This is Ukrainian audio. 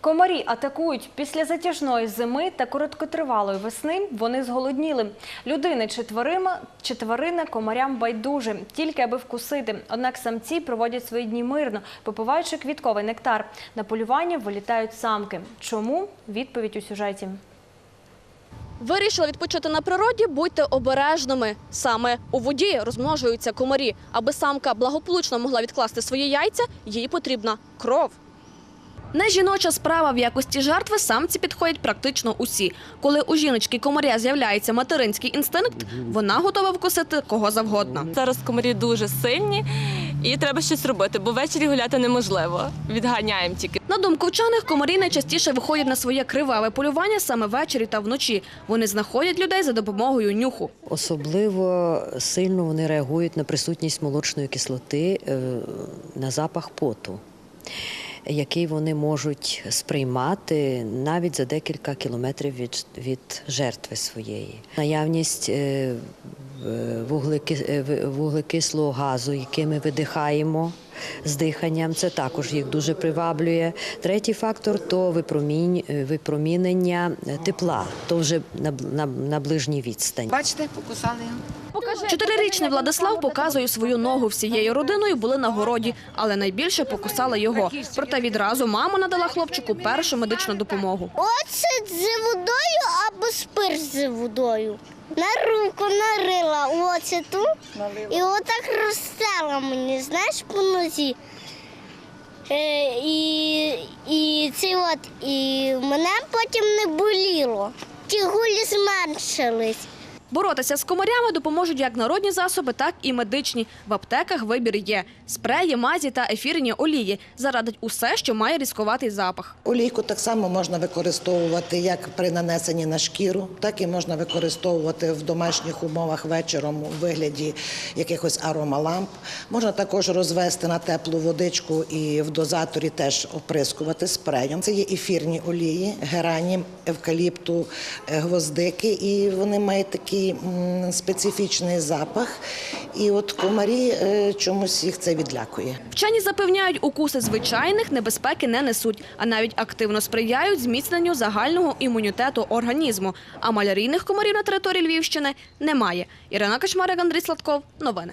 Комарі атакують після затяжної зими та короткотривалої весни. Вони зголодніли. Людини чи тварина, чи тварина комарям байдуже, тільки аби вкусити. Однак самці проводять свої дні мирно, попиваючи квітковий нектар. На полювання вилітають самки. Чому? Відповідь у сюжеті. Вирішили відпочити на природі, будьте обережними. Саме у воді розмножуються комарі. Аби самка благополучно могла відкласти свої яйця, їй потрібна кров. Не жіноча справа в якості жертви самці підходять практично усі. Коли у жіночки комаря з'являється материнський інстинкт, вона готова вкусити кого завгодно. Зараз комарі дуже сильні і треба щось робити, бо ввечері гуляти неможливо. Відганяємо тільки. На думку вчених, комарі найчастіше виходять на своє криваве полювання саме ввечері та вночі. Вони знаходять людей за допомогою нюху. Особливо сильно вони реагують на присутність молочної кислоти, е, на запах поту, який вони можуть сприймати навіть за декілька кілометрів від, від жертви своєї. Наявність е, е, в- вуглекислого газу, який ми видихаємо. З диханням це також їх дуже приваблює. Третій фактор то випромінь, випромінення е, тепла, то вже на, на, на ближній відстані. Бачите, покусали його. Чотирирічний Владислав показує свою ногу всією родиною були на городі, але найбільше покусала його. Проте відразу мама надала хлопчику першу медичну допомогу. Оцет з водою або спирт з водою. На руку нарила оцету і отак розстела мені, знаєш, по нозі. Е, і, і, це от, і мене потім не боліло. Ті гулі зменшились. Боротися з комарями допоможуть як народні засоби, так і медичні. В аптеках вибір є: спреї, мазі та ефірні олії. Зарадить усе, що має різкуватий запах. Олійку так само можна використовувати як при нанесенні на шкіру, так і можна використовувати в домашніх умовах вечором у вигляді якихось аромаламп. Можна також розвести на теплу водичку і в дозаторі теж оприскувати спреєм. Це є ефірні олії, герані, евкаліпту, е, гвоздики, і вони мають такий специфічний запах. І от комарі е, чомусь їх це відлякує. Вчені запевняють, укуси звичайних небезпеки не несуть, а навіть активно сприяють зміцненню загального імунітету організму. А малярійних комарів на території Львівщини немає. Ірина Качмарик, Андрій Сладков. Новини.